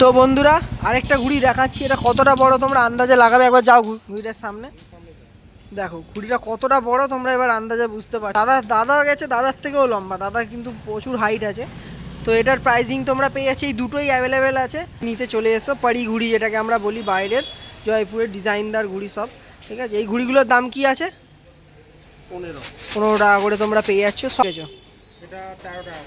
তো বন্ধুরা আরেকটা ঘুড়ি দেখাচ্ছি। এটা কতটা বড় তোমরা আন্দাজে লাগাবে? একবার যাও ঘুড়িটার সামনে। দেখো ঘুড়িটা কতটা বড় তোমরা এবার আন্দাজে বুঝতে পারছ। দাদা দাদা গেছে দাদার থেকেও লম্বা। দাদা কিন্তু প্রচুর হাইট আছে। তো এটার প্রাইজিং তোমরা পেয়ে যাচ্ছে। এই দুটোই অ্যাভেলেবেল আছে। নিতে চলে এসো। পাড়ি ঘুড়ি যেটাকে আমরা বলি বাইরের জয়পুরের ডিজাইনদার ঘুড়ি সব। ঠিক আছে? এই ঘুড়িগুলোর দাম কি আছে? পনেরো। পনেরো টাকা করে তোমরা পেয়ে যাচ্ছ। সব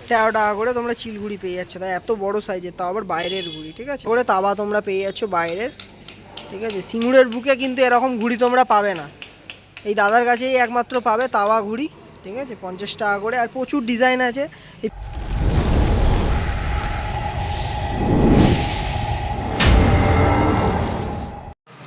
তেরো টাকা করে। তোমরা চিলগুড়ি পেয়ে যাচ্ছ। তাই এত বড় সাইজের, তাও আবার বাইরের ঘুড়ি ঠিক আছে? করে তাওয়া তোমরা পেয়ে যাচ্ছ বাইরের, ঠিক আছে? সিঙ্গুরের বুকে কিন্তু এরকম ঘুড়ি তোমরা পাবে না। এই দাদার কাছেই একমাত্র পাবে তাওয়া ঘুড়ি ঠিক আছে? পঞ্চাশ টাকা করে, আর প্রচুর ডিজাইন আছে।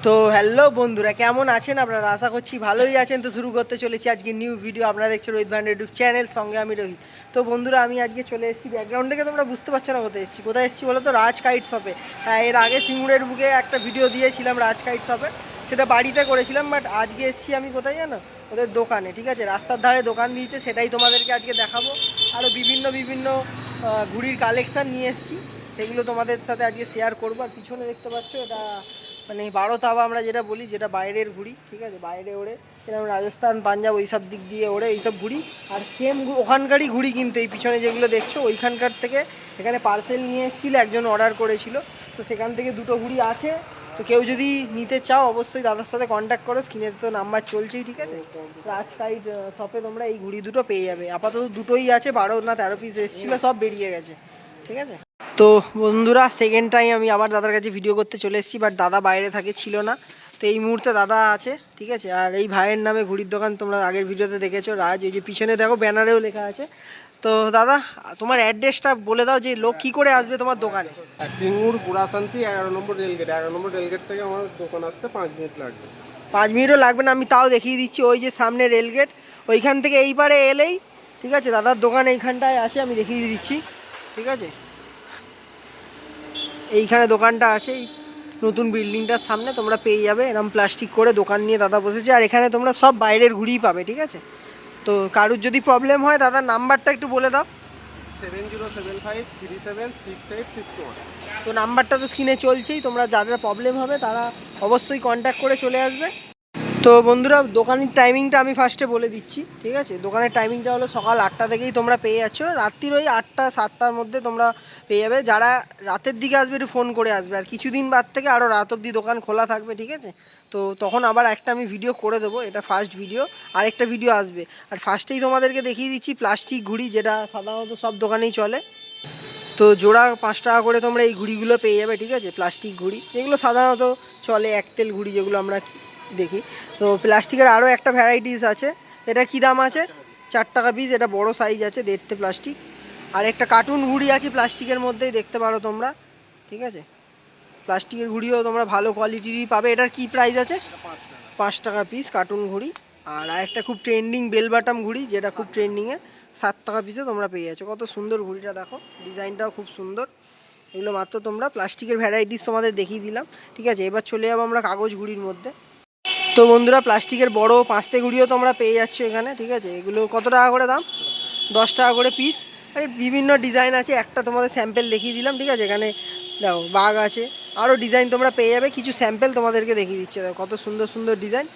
তো হ্যালো বন্ধুরা, কেমন আছেন আপনারা? আশা করছি ভালোই আছেন। তো শুরু করতে চলেছি আজকে নিউ ভিডিও আপনারা দেখছেন রোহিত ভান্ডার ইউটিউব চ্যানেল সঙ্গে আমি রোহিত। তো বন্ধুরা, আমি আজকে চলে এসেছি ব্যাকগ্রাউন্ড থেকে তোমরা বুঝতে পারছ না কোথায় এসেছি। কোথায় এসেছি বলো তো রাজ কাইট শপে হ্যাঁ এর আগে সিঙ্গুরের বুকে একটা ভিডিও দিয়েছিলাম রাজ কাইট শপে সেটা বাড়িতে করেছিলাম বাট আজকে এসেছি আমি কোথায় জানো? ওদের দোকানে, ঠিক আছে? রাস্তার ধারে দোকান দিয়েছে, সেটাই তোমাদেরকে আজকে দেখাবো। আরও বিভিন্ন বিভিন্ন ঘুড়ির কালেকশান নিয়ে এসেছি। সেগুলো তোমাদের সাথে আজকে শেয়ার করব। আর পিছনে দেখতে পাচ্ছ, এটা মানে বারো তাবা আমরা যেটা বলি, যেটা বাইরের ঘুড়ি, ঠিক আছে? বাইরে ওড়ে, যেরকম রাজস্থান, পাঞ্জাব ওই সব দিক দিয়ে ওড়ে, এইসব ঘুড়ি। আর সেম ওখানকারই ঘুড়ি কিন্তু এই পিছনে যেগুলো দেখছ, ওইখানকার থেকে এখানে পার্সেল নিয়ে এসেছিল, একজন অর্ডার করেছিল। তো সেখান থেকে দুটো ঘুড়ি আছে। তো কেউ যদি নিতে চাও, অবশ্যই দাদার সাথে কন্ট্যাক্ট করো স্ক্রিনে তো নাম্বার চলছেই, ঠিক আছে? রাজ কাইট শপে তোমরা এই ঘুড়ি দুটো পেয়ে যাবে। আপাতত দুটোই আছে, বারো না তেরো পিস এসেছিল, সব বেরিয়ে গেছে, ঠিক আছে? তো বন্ধুরা সেকেন্ড টাইম আমি আবার দাদার কাছে ভিডিও করতে চলে এসেছি বাট দাদা বাইরে থাকে ছিল না। তো এই মুহূর্তে দাদা আছে ঠিক আছে? আর এই ভাইয়ের নামে ঘুড়ির দোকান তোমরা আগের ভিডিওতে দেখেছ রাজ এই যে পিছনে দেখো ব্যানারেও লেখা আছে। তো দাদা তোমার অ্যাড্রেসটা বলে দাও যে লোক কী করে আসবে তোমার দোকানে। সিঙ্গুর পুরাশান্তি এগারো নম্বর রেলগেট। এগারো নম্বর রেলগেট থেকে আমার দোকান আসতে পাঁচ মিনিট লাগবে। পাঁচ মিনিটও লাগবে না আমি তাও দেখিয়ে দিচ্ছি ওই যে সামনে রেলগেট ওইখান থেকে এই পারে এলেই ঠিক আছে? দাদার দোকান এইখানটায় আছে আমি দেখিয়ে দিচ্ছি ঠিক আছে? এইখানে দোকানটা আছে এই নতুন বিল্ডিংটার সামনে তোমরা পেয়ে যাবে। এরকম প্লাস্টিক করে দোকান নিয়ে দাদা বসেছে আর এখানে তোমরা সব বাইরের ঘুড়িই পাবে ঠিক আছে? তো কারুর যদি প্রবলেম হয় দাদার নাম্বারটা একটু বলে দাও। Seven zero seven five three seven six eight six one. তো নাম্বারটা তো স্ক্রিনে চলছেই তোমরা যাদের প্রবলেম হবে তারা অবশ্যই কন্ট্যাক্ট করে চলে আসবে। তো বন্ধুরা, দোকানের টাইমিংটা আমি ফার্স্টে বলে দিচ্ছি, ঠিক আছে? দোকানের টাইমিংটা হলো সকাল আটটা থেকেই তোমরা পেয়ে যাচ্ছ। রাত্রির ওই আটটা, সাতটার মধ্যে তোমরা পেয়ে যাবে। যারা রাতের দিকে আসবে, একটু ফোন করে আসবে। আর কিছুদিন বাদ থেকে আরও রাত অবধি দোকান খোলা থাকবে, ঠিক আছে? তো তখন আবার একটা আমি ভিডিও করে দেবো, এটা ফার্স্ট ভিডিও আরেকটা ভিডিও আসবে। আর ফার্স্টেই তোমাদেরকে দেখিয়ে দিচ্ছি প্লাস্টিক ঘুড়ি, যেটা সাধারণত সব দোকানেই চলে। তো জোড়া পাঁচ টাকা করে তোমরা এই ঘুড়িগুলো পেয়ে যাবে, ঠিক আছে? প্লাস্টিক ঘুড়ি। যেগুলো সাধারণত চলে একতেল ঘুড়ি, যেগুলো আমরা দেখি। তো প্লাস্টিকের আরও একটা ভ্যারাইটিস আছে। এটা কী দাম আছে? চার টাকা পিস এটা বড় সাইজ আছে দেড়তে প্লাস্টিক আর একটা কার্টুন ঘুড়ি আছে প্লাস্টিকের মধ্যেই, দেখতে পারো তোমরা। ঠিক আছে? প্লাস্টিকের ঘুড়িও তোমরা ভালো কোয়ালিটিরই পাবে। এটার কি প্রাইস আছে? পাঁচ টাকা পিস কার্টুন ঘুড়ি আর একটা খুব ট্রেন্ডিং বেল বাটাম ঘুড়ি যেটা খুব ট্রেন্ডিংয়ে সাত টাকা পিসে তোমরা পেয়ে যাচ্ছ। কত সুন্দর ঘুড়িটা দেখো। ডিজাইনটাও খুব সুন্দর। এগুলো মাত্র তোমরা প্লাস্টিকের ভ্যারাইটিস তোমাদের দেখিয়ে দিলাম। ঠিক আছে? এবার চলে যাব আমরা কাগজ ঘুড়ির মধ্যে। তো বন্ধুরা, প্লাস্টিকের বড় পাঁচতে ঘুড়িও তোমরা পেয়ে যাচ্ছ এখানে, ঠিক আছে? এগুলো কত টাকা করে দাম? দশ টাকা করে পিস আর বিভিন্ন ডিজাইন আছে, একটা তোমাদের স্যাম্পেল দেখিয়ে দিলাম, ঠিক আছে? এখানে দেখো, বাঘ আছে আরও ডিজাইন তোমরা পেয়ে যাবে, কিছু স্যাম্পেল তোমাদেরকে দেখিয়ে দিচ্ছে। দেখো, কত সুন্দর সুন্দর ডিজাইন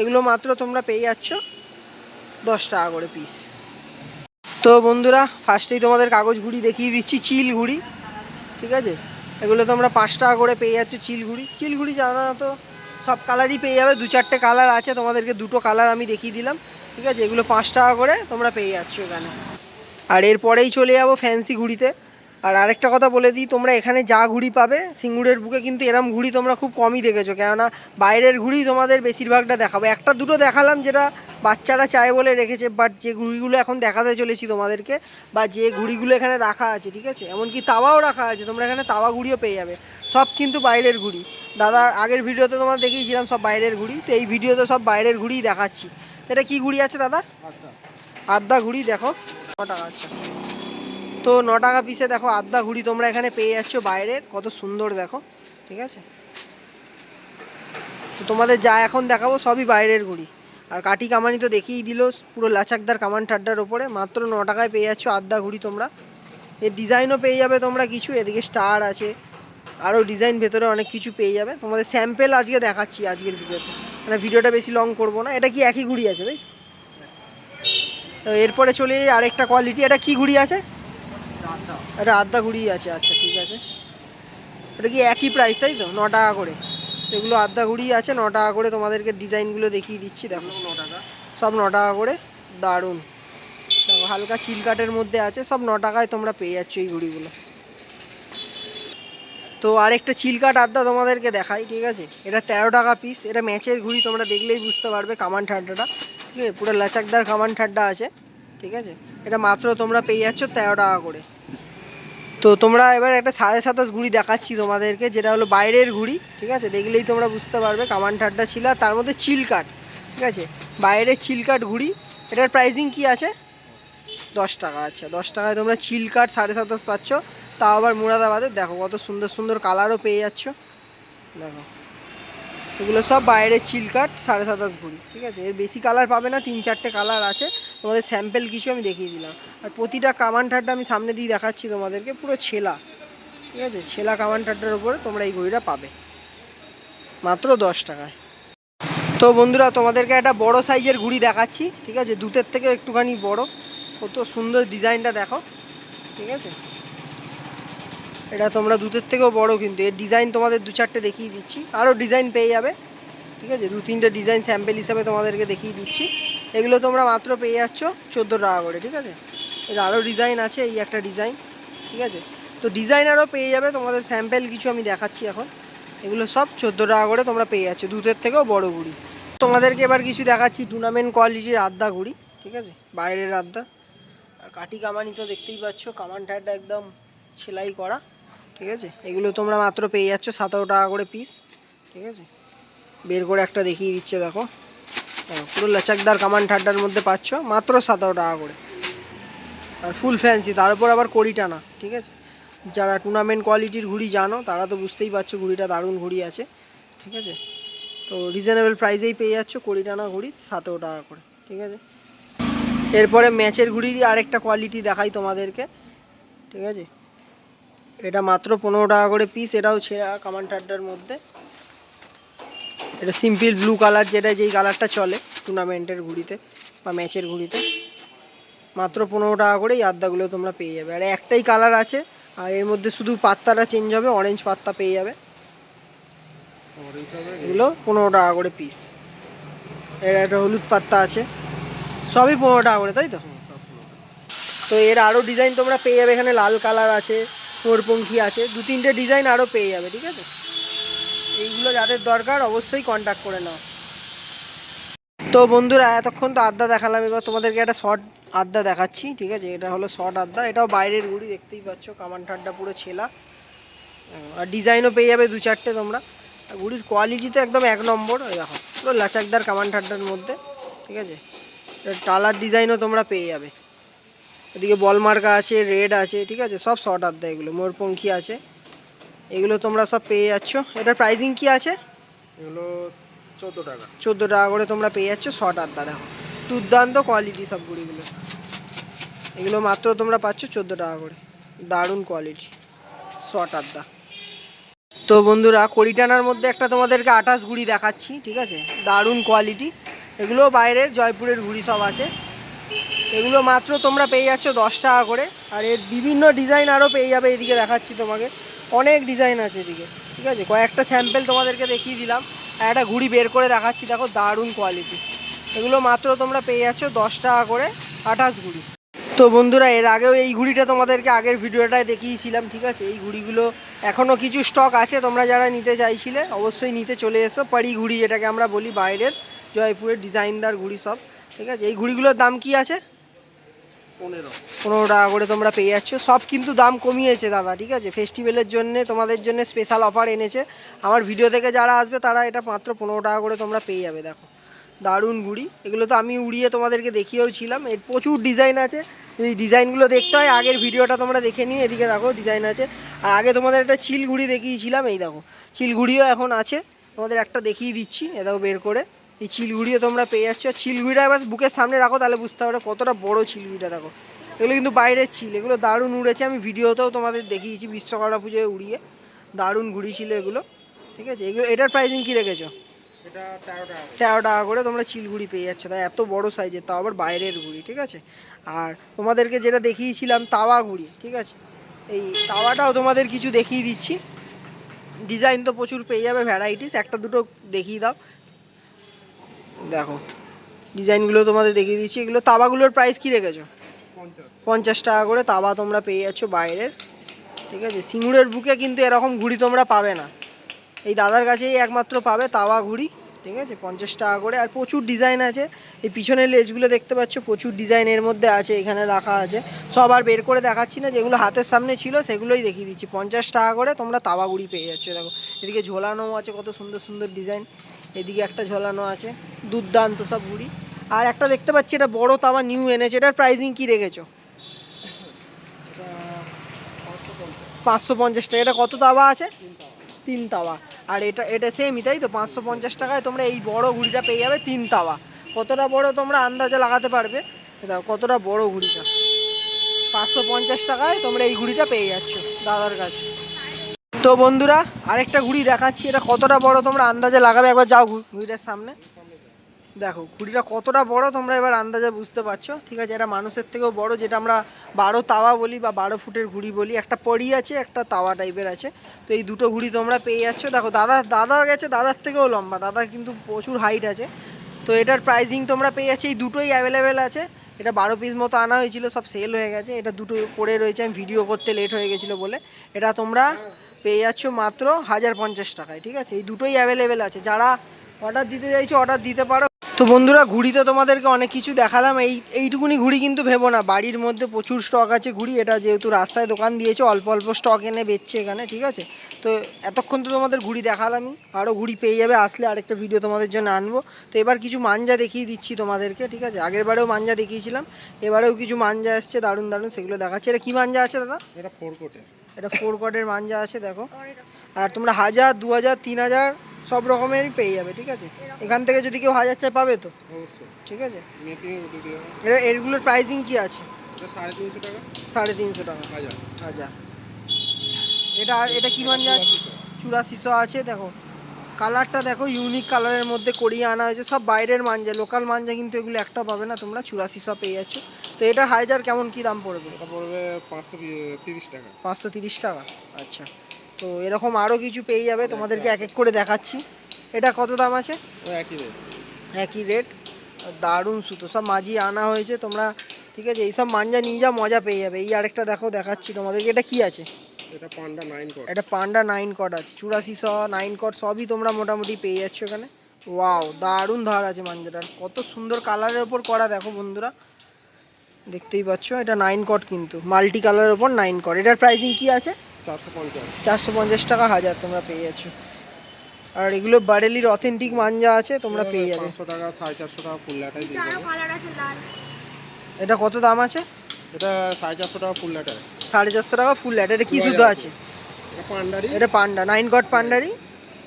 এগুলো মাত্র তোমরা পেয়ে যাচ্ছ দশ টাকা করে পিস তো বন্ধুরা ফার্স্টেই তোমাদের কাগজ ঘুড়ি দেখিয়ে দিচ্ছি, চিল ঘুড়ি ঠিক আছে? এগুলো তোমরা পাঁচ টাকা করে পেয়ে যাচ্ছ, চিল ঘুড়ি চিল ঘুড়ি সাধারণত সব কালারই পেয়ে যাবে, দু চারটে কালার আছে, তোমাদেরকে দুটো কালার আমি দেখিয়ে দিলাম, ঠিক আছে? এগুলো পাঁচ টাকা করে তোমরা পেয়ে যাচ্ছ এখানে। আর এরপরেই চলে যাব ফ্যান্সি ঘুড়িতে। আর আরেকটা কথা বলে দিই তোমরা এখানে যা ঘুড়ি পাবে সিঙ্গুরের বুকে কিন্তু এরম ঘুড়ি তোমরা খুব কমই দেখেছ কেননা বাইরের ঘুড়ি তোমাদের বেশিরভাগটা দেখাবো। একটা দুটো দেখালাম যেটা বাচ্চারা চায় বলে রেখেছে বাট যে ঘুড়িগুলো এখন দেখাতে চলেছি তোমাদেরকে বা যে ঘুড়িগুলো এখানে রাখা আছে ঠিক আছে? এমনকি তাওয়াও রাখা আছে তোমরা এখানে তাওয়া ঘুড়িও পেয়ে যাবে। সব কিন্তু বাইরের ঘুড়ি। দাদা আগের ভিডিওতে তোমার দেখিয়েছিলাম সব বাইরের ঘুড়ি তো এই ভিডিওতে সব বাইরের ঘুড়িই দেখাচ্ছি। এটা কি ঘুড়ি আছে দাদা? আদ্যা ঘুড়ি দেখো। টাকা আচ্ছা তো ন টাকা পিসে দেখো আদ্যা ঘুড়ি তোমরা এখানে পেয়ে যাচ্ছ বাইরের। কত সুন্দর দেখো, ঠিক আছে? তো তোমাদের যা এখন দেখাবো সবই বাইরের ঘুড়ি। আর কাটি কামানি তো দেখিয়েই দিল, পুরো লাচাকদার কামান ঠাড্ডার ওপরে। মাত্র ন টাকায় পেয়ে যাচ্ছ আদ্যা ঘুড়ি তোমরা। এর ডিজাইনও পেয়ে যাবে তোমরা কিছু, এদিকে স্টার আছে। আরও ডিজাইন ভেতরে অনেক কিছু পেয়ে যাবে। তোমাদের স্যাম্পেল আজকে দেখাচ্ছি আজকের ভিডিওতে। মানে ভিডিওটা বেশি লং করব না। এটা কি একই ঘুড়ি আছে ভাই তো? এরপরে চলে আরেকটা কোয়ালিটি এটা কি ঘুড়ি আছে? এটা আদ্যা ঘুড়ি আছে আচ্ছা ঠিক আছে। এটা কি একই প্রাইস তাই তো? ন টাকা করে। এগুলো আদ্যা ঘুড়ি আছে ন টাকা করে তোমাদেরকে ডিজাইনগুলো দেখিয়ে দিচ্ছি দেখো। ন টাকা। সব ন টাকা করে দারুণ। হালকা চিল কাটের মধ্যে আছে সব ন টাকায় তোমরা পেয়ে যাচ্ছ এই ঘুড়িগুলো। তো আরেকটা চিল কাট আড্ডা তোমাদেরকে দেখাই ঠিক আছে? এটা তেরো টাকা পিস এটা ম্যাচের ঘুড়ি তোমরা দেখলেই বুঝতে পারবে কামান ঠাড্ডাটা। ঠিক আছে? পুরো লাচাকদার কামান ঠাড্ডা আছে ঠিক আছে? এটা মাত্র তোমরা পেয়ে যাচ্ছ তেরো টাকা করে। তো তোমরা এবার একটা সাড়ে সাতাশ ঘুড়ি দেখাচ্ছি তোমাদেরকে, যেটা হলো বাইরের ঘুড়ি, ঠিক আছে? দেখলেই তোমরা বুঝতে পারবে কামান ঠাড্ডা ছিল, আর তার মধ্যে চিল কাট ঠিক আছে? বাইরের চিল কাট ঘুড়ি, এটার প্রাইসিং কি আছে? দশ টাকা আচ্ছা দশ টাকায় তোমরা চিল কাট সাড়ে সাতাশ পাচ্ছ, তাও আবার মুরাদাবাদের, দেখো কত সুন্দর সুন্দর কালারও পেয়ে যাচ্ছ, দেখো। এগুলো সব বাইরের চিল কাট সাড়ে সাতাশ ঘুড়ি, ঠিক আছে? এর বেশি কালার পাবে না, তিন চারটে কালার আছে। তোমাদের স্যাম্পেল কিছু আমি দেখিয়ে দিলাম। আর প্রতিটা কামান ঠাড্ডা আমি সামনে দিয়ে দেখাচ্ছি তোমাদেরকে, পুরো ছেলা। ঠিক আছে? ছেলা কামান ঠাড্ডার উপরে তোমরা এই ঘড়িটা পাবে। মাত্র দশ টাকায়। তো বন্ধুরা, তোমাদেরকে একটা বড় সাইজের ঘুড়ি দেখাচ্ছি। ঠিক আছে? দুধের থেকে একটুখানি বড়। কত সুন্দর ডিজাইনটা দেখো। ঠিক আছে? এটা তোমরা দুধের থেকেও বড় কিন্তু। এর ডিজাইন তোমাদের দু চারটে দেখিয়ে দিচ্ছি। আরও ডিজাইন পেয়ে যাবে। ঠিক আছে? দু তিনটে ডিজাইন স্যাম্পেল হিসাবে তোমাদেরকে দেখিয়ে দিচ্ছি। এগুলো তোমরা মাত্র পেয়ে যাচ্ছ চোদ্দ টাকা করে ঠিক আছে? এর আরও ডিজাইন আছে এই একটা ডিজাইন ঠিক আছে? তো ডিজাইন আরও পেয়ে যাবে তোমাদের স্যাম্পেল কিছু আমি দেখাচ্ছি এখন। এগুলো সব চোদ্দ টাকা করে তোমরা পেয়ে যাচ্ছ দুধের থেকেও বড় ঘুড়ি তোমাদেরকে এবার কিছু দেখাচ্ছি টুর্নামেন্ট কোয়ালিটির আদ্যা ঘুড়ি ঠিক আছে? বাইরের আদ্যা আর কাটি কামানি তো দেখতেই পাচ্ছ কামান টায়ারটা একদম সেলাই করা ঠিক আছে? এগুলো তোমরা মাত্র পেয়ে যাচ্ছ সতেরো টাকা করে পিস ঠিক আছে? বের করে একটা দেখিয়ে দিচ্ছে দেখো, পুরো লাচাকদার কামান ঠাড্ডার মধ্যে পাচ্ছ, মাত্র সতেরো টাকা করে। আর ফুল ফ্যান্সি তার উপর আবার কড়ি টানা ঠিক আছে? যারা টুর্নামেন্ট কোয়ালিটির ঘুড়ি জানো, তারা তো বুঝতেই পারছ ঘুড়িটা দারুণ ঘুড়ি আছে, ঠিক আছে? তো রিজনেবল প্রাইসেই পেয়ে যাচ্ছ কড়ি টানা ঘুড়ি সতেরো টাকা করে, ঠিক আছে? এরপরে ম্যাচের ঘুড়িরই আরেকটা কোয়ালিটি দেখাই তোমাদেরকে, ঠিক আছে? এটা মাত্র পনেরো টাকা করে পিস এটাও ছেঁড়া কামান ঠাড্ডার মধ্যে। এটা সিম্পল ব্লু কালার যেটা যেই কালারটা চলে টুর্নামেন্টের ঘুড়িতে বা ম্যাচের ঘুড়িতে। মাত্র পনেরো টাকা করে এই আদ্দাগুলো তোমরা পেয়ে যাবে। আর একটাই কালার আছে, আর এর মধ্যে শুধু পাত্তাটা চেঞ্জ হবে অরেঞ্জ পাত্তা পেয়ে যাবে। এগুলো পনেরো টাকা করে পিস এর একটা হলুদ পাত্তা আছে, সবই পনেরো টাকা করে, তাই তো? তো এর আরও ডিজাইন তোমরা পেয়ে যাবে, এখানে লাল কালার আছে মোরপঙ্খী আছে, দু তিনটে ডিজাইন আরও পেয়ে যাবে, ঠিক আছে? এইগুলো যাদের দরকার অবশ্যই কন্ট্যাক্ট করে নাও। তো বন্ধুরা, এতক্ষণ তো আড্ডা দেখালাম। এবার তোমাদেরকে একটা শর্ট আড্ডা দেখাচ্ছি, ঠিক আছে? এটা হলো শর্ট আড্ডা। এটাও বাইরের গুড়ি, দেখতেই পাচ্ছ, কামান ঠাড্ডা পুরো ছেলা। আর ডিজাইনও পেয়ে যাবে দু চারটে তোমরা। গুড়ির কোয়ালিটি তো একদম এক নম্বর। দেখো, পুরো লাচাকদার কামান ঠাড্ডার মধ্যে, ঠিক আছে? টালার ডিজাইনও তোমরা পেয়ে যাবে। এদিকে বল মার্কা আছে রেড আছে, ঠিক আছে? সব শর্ট আড্ডা এগুলো। মোরপঙ্খী আছে। এগুলো তোমরা সব পেয়ে যাচ্ছ। এটার প্রাইজিং কি আছে? এগুলো চোদ্দ টাকা। চোদ্দ টাকা করে তোমরা পেয়ে যাচ্ছ শর্ট আড্ডা দেখো। দুর্দান্ত কোয়ালিটি সব ঘুড়িগুলো এগুলো মাত্র তোমরা পাচ্ছ চোদ্দ টাকা করে। দারুণ কোয়ালিটি শর্ট আড্ডা। তো বন্ধুরা কড়িটানার মধ্যে একটা তোমাদেরকে আটাশ ঘুড়ি দেখাচ্ছি ঠিক আছে? দারুণ কোয়ালিটি এগুলো বাইরের জয়পুরের ঘুড়ি সব আছে। এগুলো মাত্র তোমরা পেয়ে যাচ্ছ দশ টাকা করে। আর এর বিভিন্ন ডিজাইন আরও পেয়ে যাবে এদিকে দেখাচ্ছি তোমাকে। অনেক ডিজাইন আছে এদিকে, ঠিক আছে? কয়েকটা স্যাম্পেল তোমাদেরকে দেখিয়ে দিলাম। আর একটা ঘুড়ি বের করে দেখাচ্ছি, দেখো দারুণ কোয়ালিটি এগুলো মাত্র তোমরা পেয়ে যাচ্ছ দশ টাকা করে আঠাশ ঘুড়ি। তো বন্ধুরা, এর আগেও এই ঘুড়িটা তোমাদেরকে আগের ভিডিওটায় দেখিয়েছিলাম, ঠিক আছে? এই ঘুড়িগুলো এখনও কিছু স্টক আছে, তোমরা যারা নিতে চাইছিলে, অবশ্যই নিতে চলে এসো। পাড়ি ঘুড়ি, যেটাকে আমরা বলি বাইরের জয়পুরের ডিজাইনদার ঘুড়ি সব, ঠিক আছে? এই ঘুড়িগুলোর দাম কি আছে? পনেরো। টাকা করে তোমরা পেয়ে যাচ্ছ। সব কিন্তু দাম কমিয়েছে দাদা, ঠিক আছে? ফেস্টিভ্যালের জন্য, তোমাদের জন্য স্পেশাল অফার এনেছে। আমার ভিডিও থেকে যারা আসবে, তারা এটা মাত্র পনেরো টাকা করে তোমরা পেয়ে যাবে, দেখো। দারুণ ঘুড়ি এগুলো তো আমি উড়িয়ে তোমাদেরকে দেখিয়েও ছিলাম। এর প্রচুর ডিজাইন আছে। এই ডিজাইনগুলো দেখতে হয়, আগের ভিডিওটা তোমরা দেখে নিও। এদিকে দেখো ডিজাইন আছে। আর আগে তোমাদের একটা চিল ঘুড়ি দেখিয়েছিলাম, এই দেখো। চিল ঘুড়িও এখন আছে। তোমাদের একটা দেখিয়ে দিচ্ছি, এ দেখো বের করে। এই চিলগুড়িও তোমরা পেয়ে যাচ্ছ। চিলগুড়িটা এবার বুকের সামনে রাখো তাহলে বুঝতে পারো কতটা বড় চিলগুড়িটা দেখো। এগুলো কিন্তু বাইরের চিল এগুলো দারুণ উড়েছে। আমি ভিডিওতেও তোমাদের দেখিয়েছি বিশ্বকর্মা পুজোয় উড়িয়ে। দারুণ ঘুড়ি ছিল এগুলো ঠিক আছে? এগুলো এটার প্রাইসিং কী রেখেছো? এটা তেরো টাকা করে। তোমরা চিলগুড়ি পেয়ে যাচ্ছ। তাই এত বড় সাইজের তাও আবার বাইরের ঘুড়ি ঠিক আছে? আর তোমাদেরকে যেটা দেখিয়েছিলাম তাওয়া ঘুড়ি ঠিক আছে? এই তাওয়াটাও তোমাদের কিছু দেখিয়ে দিচ্ছি। ডিজাইন তো প্রচুর পেয়ে যাবে ভ্যারাইটিস একটা দুটো দেখিয়ে দাও। দেখো ডিজাইনগুলো তোমাদের দেখিয়ে দিচ্ছি। এগুলো তাবাগুলোর প্রাইস কী রেখেছো? পঞ্চাশ। টাকা করে তাবা তোমরা পেয়ে যাচ্ছ বাইরের। ঠিক আছে? সিঙ্গুরের বুকে কিন্তু এরকম ঘুড়ি তোমরা পাবে না। এই দাদার কাছেই একমাত্র পাবে তাওয়া ঘুড়ি। ঠিক আছে? পঞ্চাশ টাকা করে। আর প্রচুর ডিজাইন আছে। এই পিছনের লেজগুলো দেখতে পাচ্ছ প্রচুর ডিজাইন এর মধ্যে আছে এখানে রাখা আছে। সব আর বের করে দেখাচ্ছি না। যেগুলো হাতের সামনে ছিল সেগুলোই দেখিয়ে দিচ্ছি। পঞ্চাশ টাকা করে তোমরা তাওয়া ঘুড়ি পেয়ে যাচ্ছ। দেখো এদিকে ঝোলানো আছে কত সুন্দর সুন্দর ডিজাইন এদিকে একটা ঝোলানো আছে, দুর্দান্ত সব ঘুড়ি আর একটা দেখতে পাচ্ছি, এটা বড় তাওয়া নিউ এনেছে, এটার প্রাইসিং কি রেখেছো? পাঁচশো পঞ্চাশ টাকা, এটা কত তাওয়া আছে? তিন তাওয়া। আর এটা এটা সেমই তাই তো? পাঁচশো পঞ্চাশ টাকায় তোমরা এই বড় ঘুড়িটা পেয়ে যাবে তিন তাওয়া। কতটা বড় তোমরা আন্দাজে লাগাতে পারবে? দেখো কতটা বড় ঘুড়িটা পাঁচশো পঞ্চাশ টাকায় তোমরা এই ঘুড়িটা পেয়ে যাচ্ছ দাদার কাছে। তো বন্ধুরা, আরেকটা ঘুড়ি দেখাচ্ছি। এটা কতটা বড় তোমরা আন্দাজে লাগাবে? একবার যাও ঘুড়িটার সামনে। দেখো, ঘুড়িটা কতটা বড় তোমরা এবার আন্দাজে বুঝতে পারছ। ঠিক আছে, এটা মানুষের থেকেও বড়, যেটা আমরা বারো তাওয়া বলি বা বারো ফুটের ঘুড়ি বলি। একটা পড়ি আছে, একটা তাওয়া টাইপের আছে। তো এই দুটো ঘুড়ি তোমরা পেয়ে যাচ্ছ। দেখো, দাদা দাদা গেছে, দাদার থেকেও লম্বা। দাদা কিন্তু প্রচুর হাইট আছে। তো এটার প্রাইজিং তোমরা পেয়ে যাচ্ছ। এই দুটোই অ্যাভেলেবেল আছে। এটা বারো পিস মতো আনা হয়েছিল, সব সেল হয়ে গেছে। এটা দুটো পড়ে রয়েছে, আমি ভিডিও করতে লেট হয়ে গেছিল বলে। এটা তোমরা পেয়ে যাচ্ছ মাত্র হাজার পঞ্চাশ টাকায়, ঠিক আছে? এই দুটোই অ্যাভেলেবেল আছে। যারা অর্ডার দিতে চাইছো অর্ডার দিতে পারো। তো বন্ধুরা, ঘুড়ি তো তোমাদেরকে অনেক কিছু দেখালাম। এই, এইটুকুনি ঘুড়ি কিন্তু ভেবো না। বাড়ির মধ্যে প্রচুর স্টক আছে ঘুড়ি। এটা যেহেতু রাস্তায় দোকান দিয়েছে, অল্প অল্প স্টক এনে বেচছে এখানে, ঠিক আছে? তো এতক্ষণ তো তোমাদের ঘুড়ি দেখালামই। আরও ঘুড়ি পেয়ে যাবে, আসলে আরেকটা ভিডিও তোমাদের জন্য আনব। তো এবার কিছু মাঞ্জা দেখিয়ে দিচ্ছি তোমাদেরকে, ঠিক আছে? আগের বারেও মাঞ্জা দেখিয়েছিলাম। এবারেও কিছু মাঞ্জা আসছে দারুণ দারুণ, সেগুলো দেখাচ্ছে। এটা কী মাঞ্জা আছে দাদা? এটা ফোর কোটে এটা ফোর কটের মাঞ্জা আছে দেখো। আর তোমরা হাজার দু হাজার তিন হাজার সব রকমেরই পেয়ে যাবে ঠিক আছে? এখান থেকে যদি কেউ হাজার চাই পাবে তো? ঠিক আছে? এটা এরগুলোর প্রাইসিং কি আছে? সাড়ে তিনশো টাকা। হাজার। এটা এটা কি মাঞ্জা আছে? চুরাশিশো আছে দেখো। কালারটা দেখো ইউনিক কালারের মধ্যে করিয়ে আনা হয়েছে। সব বাইরের মাঞ্জা লোকাল মাঞ্জা কিন্তু এগুলো একটা পাবে না তোমরা চুরাশি সব পেয়ে যাচ্ছ তো এটা হাজার কেমন কি দাম পড়বে? এটা পড়বে পাঁচশো তিরিশ টাকা। পাঁচশো তিরিশ টাকা আচ্ছা। তো এরকম আরও কিছু পেয়ে যাবে তোমাদেরকে এক এক করে দেখাচ্ছি। এটা কত দাম আছে? একই রেট একই রেট দারুণ সুতো সব মাঝি আনা হয়েছে তোমরা ঠিক আছে এইসব মাঞ্জা নিয়ে যাও মজা পেয়ে যাবে। এই আরেকটা দেখো দেখাচ্ছি তোমাদেরকে এটা কি আছে? এটা পান্ডা নাইন কোট এটা পান্ডা নাইন কট আছে চুরাশি শ নাইন কট সবই তোমরা মোটামুটি পেয়ে যাচ্ছ এখানে। ওয়াও দারুণ ধার আছে মাঞ্জাটার কত সুন্দর কালারের ওপর করা দেখো বন্ধুরা। দেখতেই পাচ্ছ এটা নাইন কট কিন্তু। মাল্টি কালারের ওপর নাইন কট এটার প্রাইসিং কি আছে? চারশো পঞ্চাশ। চারশো পঞ্চাশ টাকা হাজার তোমরা পেয়ে যাচ্ছ। আর এগুলো বারেলির অথেন্টিক মাঞ্জা আছে তোমরা পেয়ে যাবে। পাঁচশো টাকা সাড়ে চারশো টাকা ফুল লাটাই দিয়ে দেবে। এটা কত দাম আছে? এটা সাড়ে চারশো টাকা ফুল লাটাই সাড়ে চারশো টাকা ফুল ল্যাট। এটা কি শুধু আছে? এটা পান্ডা নাইন কট পান্ডারি।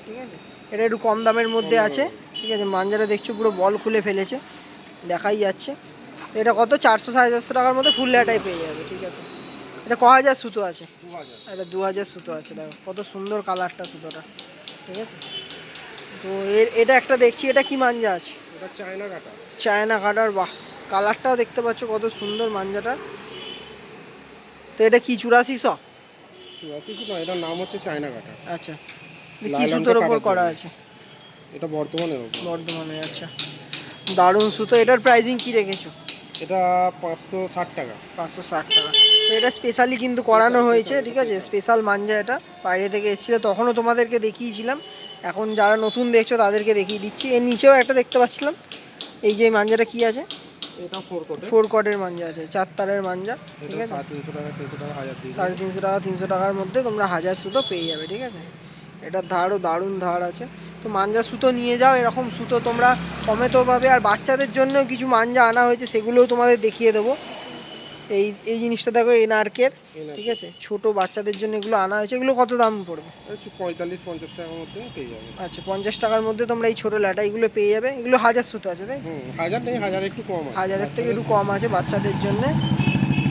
ঠিক আছে? এটা একটু কম দামের মধ্যে আছে। ঠিক আছে? মাঞ্জাটা দেখছ পুরো বল খুলে ফেলেছে। দেখাই যাচ্ছে। এটা কত? চারশো সাড়ে চারশো টাকার মধ্যে ফুল ল্যাটাই পেয়ে যাবে ঠিক আছে? এটা ক হাজার সুতো আছে? দু হাজার। এটা দু হাজার সুতো আছে দেখো। কত সুন্দর কালারটা সুতোটা। ঠিক আছে? তো এর এটা একটা দেখছি এটা কি মাঞ্জা আছে? চায়না কাটা। চায়না কাটার বাহ! কালারটাও দেখতে পাচ্ছ কত সুন্দর মাঞ্জাটা। তো এটা কি চুরাশি শ? চুরাশি কি না এটার নাম হচ্ছে চায়না কাটা। আচ্ছা। কি সুতোর ওপর করা আছে? এটা বর্ধমানের ওপর বর্ধমানে আচ্ছা। দারুণ সুতো এটার প্রাইসিং কি রেখেছো? এটা পাঁচশো ষাট টাকা। পাঁচশো ষাট টাকা। তো এটা স্পেশালি কিন্তু করানো হয়েছে ঠিক আছে? স্পেশাল মাঞ্জা এটা। বাইরে থেকে এসেছিল তখনও তোমাদেরকে দেখিয়েছিলাম। এখন যারা নতুন দেখছ তাদেরকে দেখিয়ে দিচ্ছি। এর নিচেও একটা দেখতে পাচ্ছিলাম। এই যে মাঞ্জাটা কি আছে? এটা ফোর কোটে ফোর কটের মাঞ্জা আছে চার তারের মাঞ্জা ঠিক আছে? সাড়ে তিনশো টাকা তিনশো টাকা হাজার সাড়ে তিনশো টাকা তিনশো টাকার মধ্যে তোমরা হাজার সুতো পেয়ে যাবে ঠিক আছে? এটার ধারও দারুণ ধার আছে। তো মাঞ্জা সুতো নিয়ে যাও এরকম সুতো তোমরা কমেতেও পাবে আর বাচ্চাদের জন্য কিছু মাঞ্জা আনা হয়েছে সেগুলোও তোমাদের দেখিয়ে দেবো। এই এই জিনিসটা দেখো এনআরকের ঠিক আছে? ছোট বাচ্চাদের জন্য এগুলো আনা হয়েছে। এগুলো কত দাম পড়বে? পঁয়তাল্লিশ পঞ্চাশ টাকার মধ্যে পেয়ে যাবে। আচ্ছা পঞ্চাশ টাকার মধ্যে তোমরা এই ছোটো ল্যাটাইগুলো পেয়ে যাবে। এগুলো হাজার সুতো আছে তাই? হাজার নেই হাজার একটু কম আছে। হাজারের থেকে একটু কম আছে বাচ্চাদের জন্য।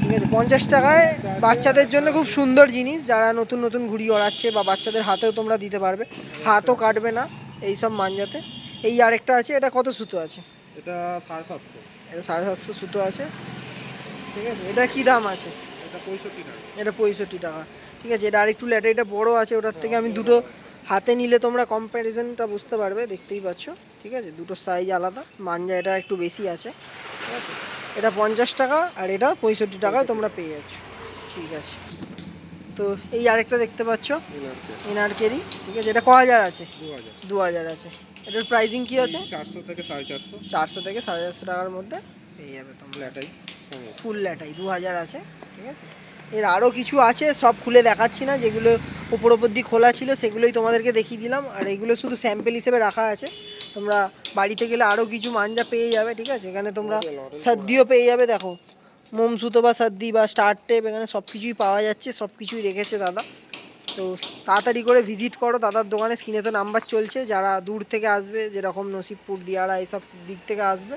ঠিক আছে পঞ্চাশ টাকায় বাচ্চাদের জন্য খুব সুন্দর জিনিস। যারা নতুন নতুন ঘুড়ি ওড়াচ্ছে বা বাচ্চাদের হাতেও তোমরা দিতে পারবে। হাতও কাটবে না এই সব মানজাতে এই আরেকটা আছে এটা কত সুতো আছে? এটা সাড়ে সাতশো। এটা সাড়ে সাতশো সুতো আছে। ঠিক আছে? এটা কি দাম আছে? এটা পঁয়ষট্টি টাকা। এটা পঁয়ষট্টি টাকা। ঠিক আছে এটা আরেকটু ল্যাটারিটা বড় আছে ওটার থেকে আমি দুটো হাতে নিলে তোমরা কম্প্যারিজনটা বুঝতে পারবে দেখতেই পাচ্ছ। ঠিক আছে দুটো সাইজ আলাদা মাঞ্জা এটা একটু বেশি আছে। ঠিক আছে? এটা পঞ্চাশ টাকা আর এটা পঁয়ষট্টি টাকায় তোমরা পেয়ে যাচ্ছ। ঠিক আছে। তো এই আরেকটা দেখতে পাচ্ছ? এনআরকেরই ঠিক আছে এটা ক হাজার আছে? দু হাজার দু হাজার আছে। এটার প্রাইসিং কি আছে? চারশো থেকে সাড়ে চারশো। চারশো থেকে সাড়ে চারশো টাকার মধ্যে। পেয়ে যাবে তোমরা। ফ্ল্যাটাই সঙ্গে ফুল ল্যাটাই দু হাজার আছে ঠিক আছে? এর আরও কিছু আছে সব খুলে দেখাচ্ছি না যেগুলো উপর ওপর দিয়ে খোলা ছিল সেগুলোই তোমাদেরকে দেখিয়ে দিলাম। আর এগুলো শুধু স্যাম্পেল হিসেবে রাখা আছে। তোমরা বাড়িতে গেলে আরও কিছু মাঞ্জা পেয়ে যাবে ঠিক আছে? এখানে তোমরা সর্দিও পেয়ে যাবে দেখো। মোম সুতো বা সর্দি বা স্টার টেপ এখানে সব কিছুই পাওয়া যাচ্ছে সব কিছুই রেখেছে দাদা। তো তাড়াতাড়ি করে ভিজিট করো দাদার দোকানে স্ক্রিনে তো নাম্বার চলছে। যারা দূর থেকে আসবে যেরকম নসিবপুর দিয়ারা এইসব দিক থেকে আসবে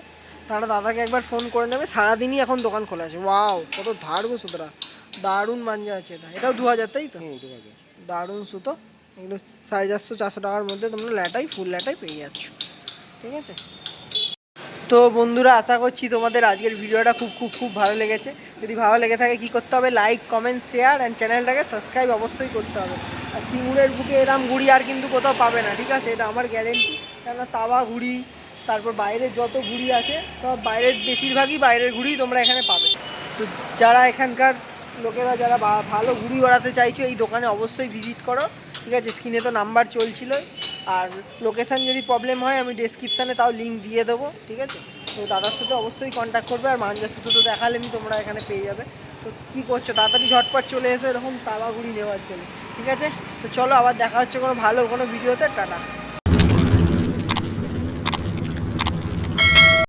তারা দাদাকে একবার ফোন করে নেবে সারাদিনই এখন দোকান খোলা আছে। ওয়াও কত ধার গো সুতরা দারুণ মাঞ্জা আছে এটা। এটাও দু হাজার তাই তো? দারুণ সুতো। এগুলো সাড়ে চারশো চারশো টাকার মধ্যে তোমরা ল্যাটাই ফুল ল্যাটাই পেয়ে যাচ্ছ। ঠিক আছে? তো বন্ধুরা আশা করছি তোমাদের আজকের ভিডিওটা খুব খুব খুব ভালো লেগেছে। যদি ভালো লেগে থাকে কি করতে হবে? লাইক কমেন্ট শেয়ার অ্যান্ড চ্যানেলটাকে সাবস্ক্রাইব অবশ্যই করতে হবে। আর সিঙ্গুরের বুকে এরম ঘুড়ি আর কিন্তু কোথাও পাবে না ঠিক আছে? এটা আমার গ্যারেন্টি কেননা তাওয়া ঘুড়ি তারপর বাইরের যত ঘুড়ি আছে, সব বাইরের, বেশিরভাগই বাইরের ঘুড়ি তোমরা এখানে পাবে। তো যারা এখানকার লোকেরা, যারা ভালো ঘুড়ি ওড়াতে চাইছো, এই দোকানে অবশ্যই ভিজিট করো। ঠিক আছে? স্ক্রিনে তো নাম্বার চলছিল আর লোকেশান যদি প্রবলেম হয়, আমি ডেসক্রিপশানে তাও লিঙ্ক দিয়ে দেবো। ঠিক আছে? তো দাদার সাথে অবশ্যই কন্ট্যাক্ট করবে, আর মাঞ্জা সুতো তো দেখালেনি তোমরা এখানে পেয়ে যাবে। তো কী করছ? তাড়াতাড়ি ঝটপট চলে এসো এরকম ঘুড়ি নেওয়ার জন্য। ঠিক আছে? তো চলো আবার দেখা হচ্ছে কোনো ভালো কোনো ভিডিওতে। টাটা।